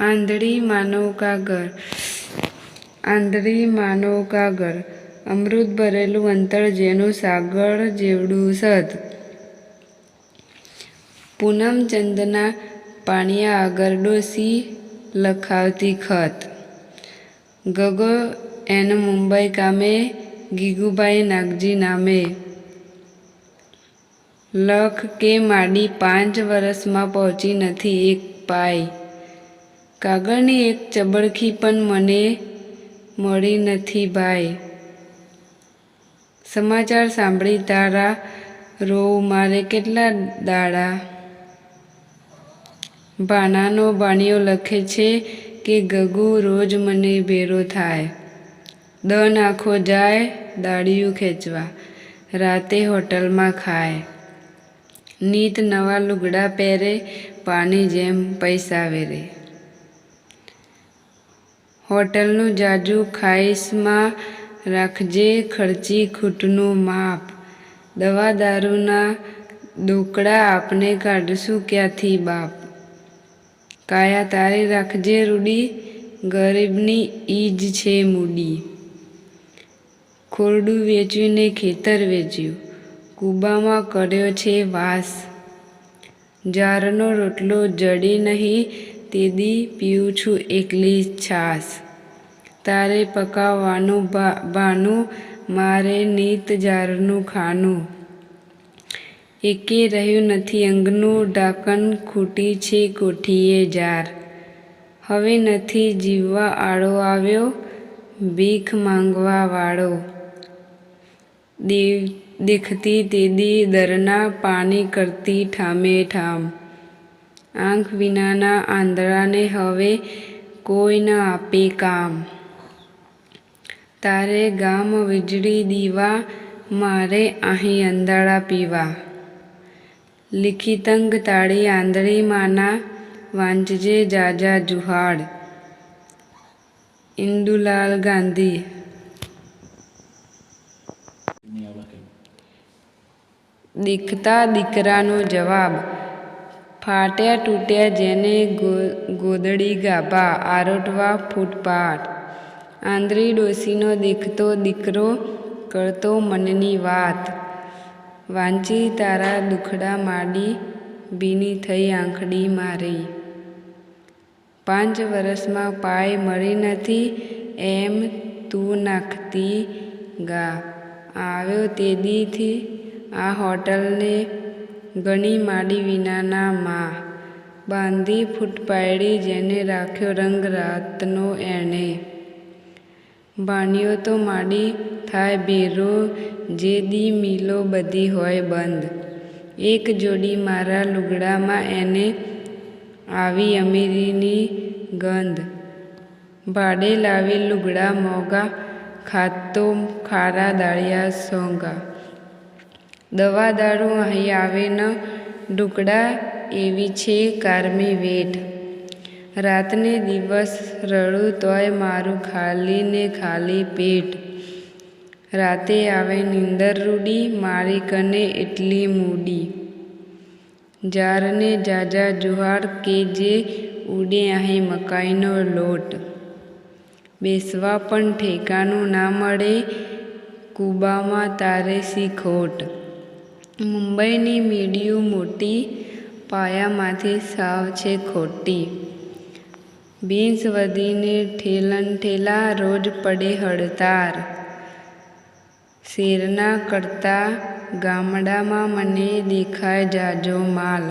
આંધળી માનવ કાગર આંધળી માનવ કાગર અમૃત ભરેલું અંતર જેનું સાગર જેવડું સદ. પૂનમ ચંદના પાણિયા આગળ ડોસી લખાવતી ખત. ગગો એન મુંબઈ કામે, ગીગુભાઈ નાગજી નામે. લખ કે માડી પાંચ વર્ષમાં પહોંચી નથી એક પાય કાગળની એક ચબળખી પણ મને મળી નથી ભાઈ. સમાચાર સાંભળી તારા રોવ મારે કેટલા દાડા? ભાણાનો ભાણિયો લખે છે કે ગગુ રોજ મને ભેરો થાય. દન આખો જાય દાડિયું ખેંચવા, રાતે હોટલમાં ખાય. નીત નવા લુગડા પહેરે પાણી જેમ પૈસા વેરે. હોટલનું જાજુ ખાઈશમાં રાખજે ખર્ચી ખૂટનું માપ. દવા દારૂના દુકડા આપને કાઢશું ક્યાંથી બાપ? કાયા તારી રાખજે રૂડી, ગરીબની ઈજ છે મૂડી. ખોરડું વેચીને ખેતર વેચ્યું. કૂબામાં કર્યો છે વાસ. જારનો રોટલો જડી નહીં તેદી પીઉં છું એકલી છાસ તારે પકાવવાનું ભાનું મારે નીત જારનું ખાનું. એકે રહ્યું નથી અંગનું, ઢાંકણ ખૂટી છે કોઠીએ જાર. હવે નથી જીવવા આળો આવ્યો, ભીખ માંગવા વાળો. દેવ, દેખતી તેદી દરના પાણી કરતી ઠામે ઠામ. આંખ વિનાના આંધળાને હવે કોઈ ન આપે કામ. તારે ગામ વીજળી દીવા, મારે અહીં અંધાળા પીવા. લિખિતંગ તાળી આંધળી માના વાંચજે જાજા જુહાડ ઇન્દુલાલ ગાંધી. દીખતા દીકરાનો જવાબ ફાટ્યા તૂટ્યા જેને ગોદડી ગાભા, આરોટવા ફૂટપાટ. આંધળી ડોસીનો દીખતો દીકરો કરતો મનની વાત. વાંચી તારા દુખડા માડી ભીની થઈ આંખડી મારી. પાંચ વર્ષમાં પાય મળી નથી એમ તું નાખતી ગા. આવ્યો તેદીથી આ હોટલને ગણી માડી વિનાના મા. બાંધી ફૂટપાયડી જેને રાખ્યો રંગ રાતનો એણે. ભાણિયો તો માડી થાય ભેરો, જે દી મિલો બધી હોય બંધ. એક જોડી મારા લુગડામાં એને આવી અમીરીની ગંધ. ભાડે લાવી લુગડા મોગા ખાતો ખારા દાળિયા સોંગા દવા દારૂ અહીં આવે ન ઢુકડા એવી છે કારમી વેઠ. રાતને દિવસ રડું તોય મારું ખાલી ને ખાલી પેટ. રાતે આવે નીંદર રૂડી, મારી કને એટલી મૂડી. જારને જાજા જુહાર કે જે ઉડે અહીં મકાઈનો લોટ. બેસવા પણ ઠેકાનું ના મળે, કૂબામાં તારે સી ખોટ. મુંબઈની મીડિયું મોટી પાયામાંથી સાવ છે ખોટી. બીન્સ વધીને ઠેલન ઠેલા રોજ પડે હડતાર. શેરના કરતા ગામડામાં મને દેખાય જાજો માલ.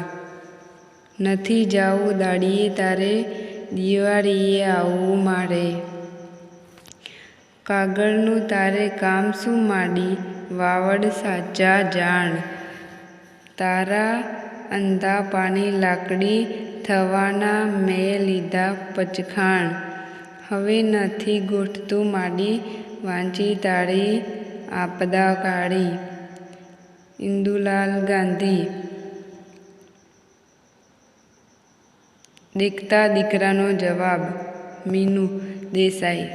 નથી જાવું દાડીએ તારે, દિવાળીએ આવવું મારે કાગળનું તારે કામ શું માડી? વાવડ સાચા જાણ. તારા અંધા પાણી લાકડી થવાના મેં લીધા પચખાણ. હવે નથી ગોઠતું માડી વાંચી તાળી આપદા કાળી. ઇન્દુલાલ ગાંધી. દેખતા દીકરાનો જવાબ, મીનુ દેસાઈ.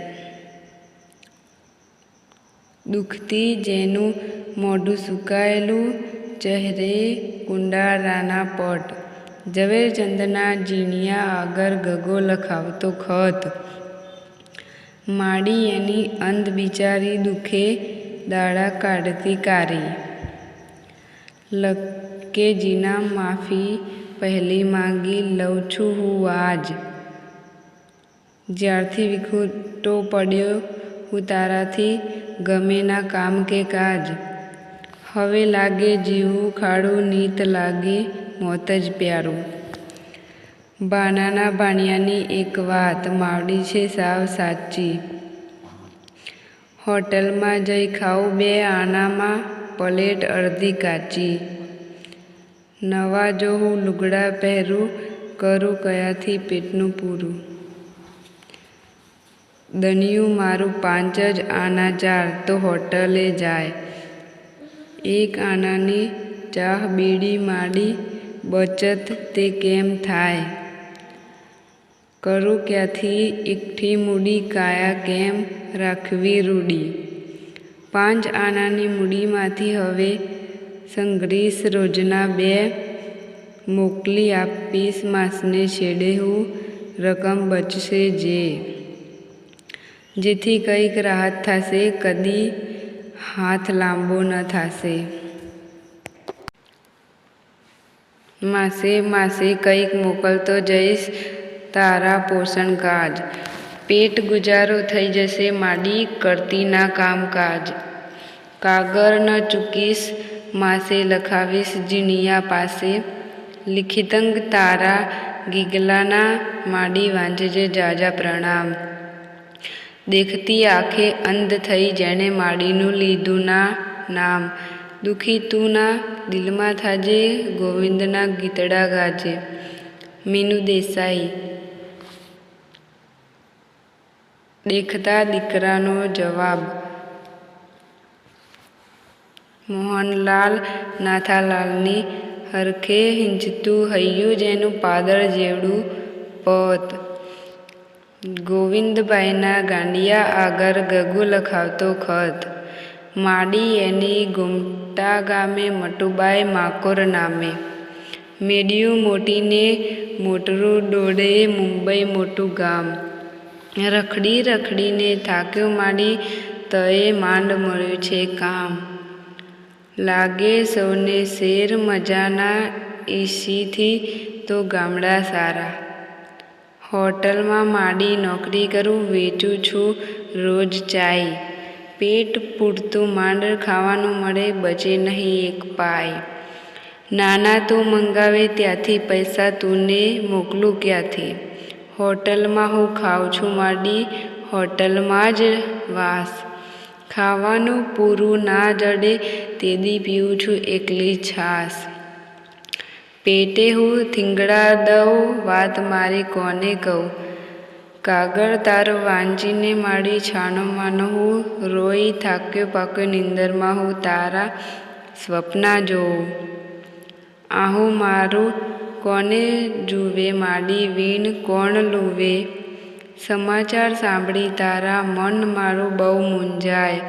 દુખતી જેનું મોઢું સુકાયેલું ચહેરે કુંડારાના પટ. ઝવેરચંદના જીણિયા આગળ ગગો લખાવતો ખત. માડી એની અંધ બિચારી દુઃખે દાડા કાઢતી કારી. લકેજીના માફી પહેલી માંગી લઉં છું હું આજ. જ્યારથી વિખૂટો પડ્યો હું તારાથી ગમે ના કામ કે કાજ. હવે લાગે જીવું ખાડું, નીત લાગે મોત જ પ્યારું. બાનાના ભાણિયાની એક વાત માવડી છે સાવ સાચી. હોટલમાં જઈ ખાઉં બે આનામાં, પ્લેટ અડધી કાચી. નવા જો હું લુગડા પહેરું, કરું કયાથી પેટનું પૂરું? દનિયું મારું પાંચ જ આના ચાર, તો હોટલે જાય. એક આનાની ચાહ બીડી માડી બચત તે કેમ થાય? કરું ક્યાંથી એકઠી મૂડી કાયા કેમ રાખવી રૂડી? પાંચ આનાની મૂડીમાંથી હવે સંગ્રીસ રોજના બે મોકલી આપીશ માસને છેડે હું રકમ બચશે જે. જેથી કંઈક રાહત થશે, કદી હાથ લાંબો ન થશે. માસે માસે કંઈક મોકલતો જઈશ, તારા પોષણ કાજ. પેટ ગુજારો થઈ જશે, માડી કરતી ના કામકાજ. કાગર ન ચૂકીશ, માસે લખાવીશ જીણિયા પાસે. લિખિતંગ તારા ગીગલાના માડી વાંચજે જાજા પ્રણામ. દેખતી આંખે અંધ થઈ જેણે માડીનું લીધું ના નામ. દુખી તું ના દિલમાં થાજે, ગોવિંદના ગીતડા ગાજે. મીનુ દેસાઈ. દેખતા દીકરાનો જવાબ. મોહનલાલ નાથાલાલની હરખે હિંચતું હૈયું જેનું પાદર જેવડું પત. ગોવિંદભાઈના ગાંડિયા આગળ ગગુ લખાવતો ખત. માડી એની ગુમટા ગામે મટુબાઈ માકોર નામે. મેડિયું મોટીને મોટરું ડોડે મુંબઈ મોટું ગામ. રખડી રખડીને થાક્યું માડી તયે માંડ મળ્યું છે કામ. લાગે સૌને શેર મજાના એસીથી તો ગામડા સારા. હોટલમાં માડી નોકરી કરું, વેચું છું, રોજ ચાય. પેટ પૂરતું માંડ ખાવાનું મળે, બચે નહીં એક પાય. નાના તું મંગાવે ત્યાંથી પૈસા તુને મોકલું ક્યાંથી? હોટલમાં હું ખાઉં છું માડી, હોટલમાં જ વાસ. ખાવાનું પૂરું ના જડે તેદી પીઉં છું એકલી છાસ. પેટે હું થીંગડા દઉં વાત મારી કોને કહું? કાગળ તારો વાંચીને માડી છાનો માનો હું, રોઈ થાક્યો પાક્યો નિંદરમાં હું તારા સ્વપ્ના જોઉં. આહું મારું કોને જુવે, માડી વીણ કોણ લુવે? સમાચાર સાંભળી તારા મન મારું બહુ મૂંઝાય.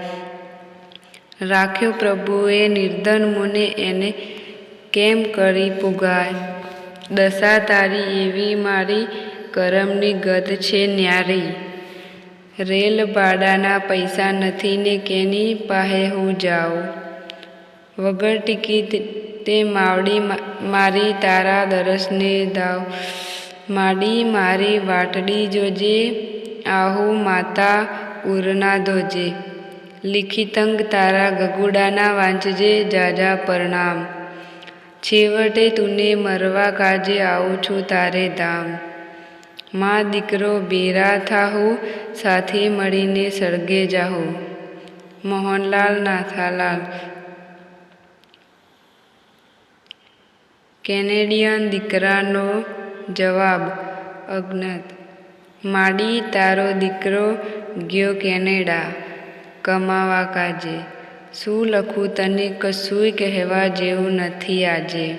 રાખ્યો પ્રભુએ નિર્ધન મુને એને કેમ કરી પુગાય? દશા તારી એવી મારી કરમની ગત છે ન્યારી. રેલ ભાડાના પૈસા નથી ને કેની પાહે હું જાઉં? વગર ટિકિટ તે માવડી મારી તારા દરસને દાવ. માડી મારી વાટડી જોજે, આહુ માતા ઉરના ધોજે. લિખિતંગ તારા ગગુડાના વાંચજે જાજા પરણામ. છેવટે તુને મરવા કાજે આવું છું તારે ધામમાં દીકરો બેરા થાહું, સાથે મળીને સળગે જાહો. મોહનલાલ નાથાલાલ. કેનેડિયન દીકરાનો જવાબ અજ્ઞાત માડી તારો દીકરો ગયો કેનેડા, કમાવા કાજે. શું લખું તને કશુંય કહેવા જેવું નથી આજે?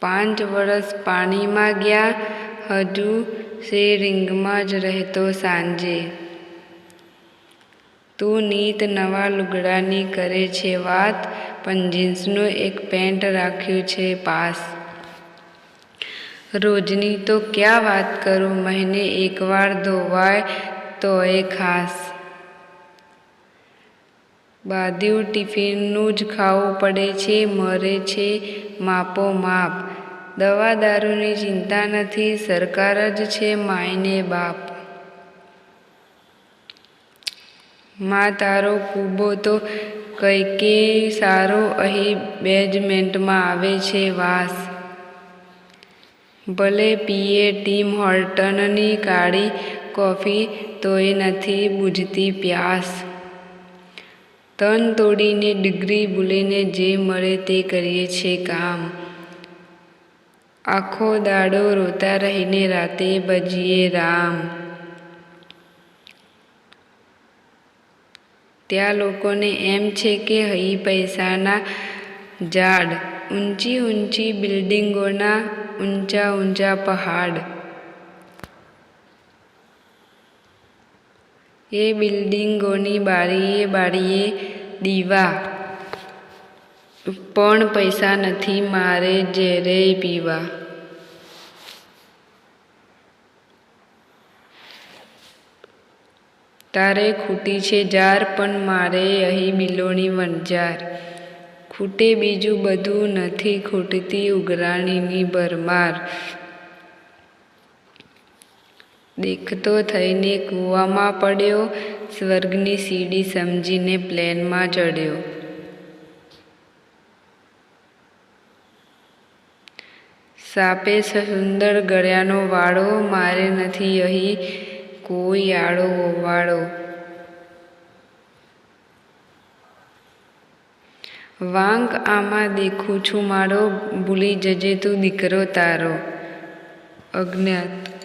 પાંચ વર્ષ પાણીમાં ગયા, હજુ સે રિંગમાં જ રહેતો સાંજે. તું નીત નવા લુગડાની કરે છે વાત, પણ જીન્સનું એક પેન્ટ રાખ્યું છે પાસ. રોજની તો ક્યાં વાત કરું, મહિને એકવાર ધોવાય તોય ખાસ. બાંધ્યું ટિફિનનું જ ખાવું પડે છે, મરે છે, માપો માપ. દવા દારૂની ચિંતા નથી, સરકાર જ છે માયને બાપ. માં તારો કૂબો તો કઈકે સારો અહીં બેજમેન્ટમાં આવે છે વાસ. ભલે પીએ ટીમ હોલ્ટનની કાળી કોફી તોય નથી બુજતી પ્યાસ. તન તોડીને ડિગ્રી ભૂલીને જે મળે તે કરીએ છે કામ. આખો દાડો રોતા રહીને રાતે ભજીએ રામ. ત્યાં લોકોને એમ છે કે હઈ પૈસાના ઝાડ, ઊંચી ઊંચી બિલ્ડિંગોના ઊંચા ઊંચા પહાડ. એ બિલ્ડિંગોની બારીએ બારીએ દીવા. પણ પૈસા નથી, મારે ઝેરે પીવા. તારે ખૂટી છે જાર, પણ મારે અહીં બિલોની વણઝાર ખૂટે બીજું બધું નથી, ખૂટતી ઉઘરાણીની ભરમાર. દેખતો થઈને કૂવામાં પડ્યો, સ્વર્ગની સીડી સમજીને પ્લેનમાં ચડ્યો. સાપે સુંદર ગળ્યાનો વાળો, મારે નથી અહીં કોઈ આડો ઓવાળો વાંક આમાં દેખું છું મારો, ભૂલી જજે તું દીકરો તારો. અજ્ઞાત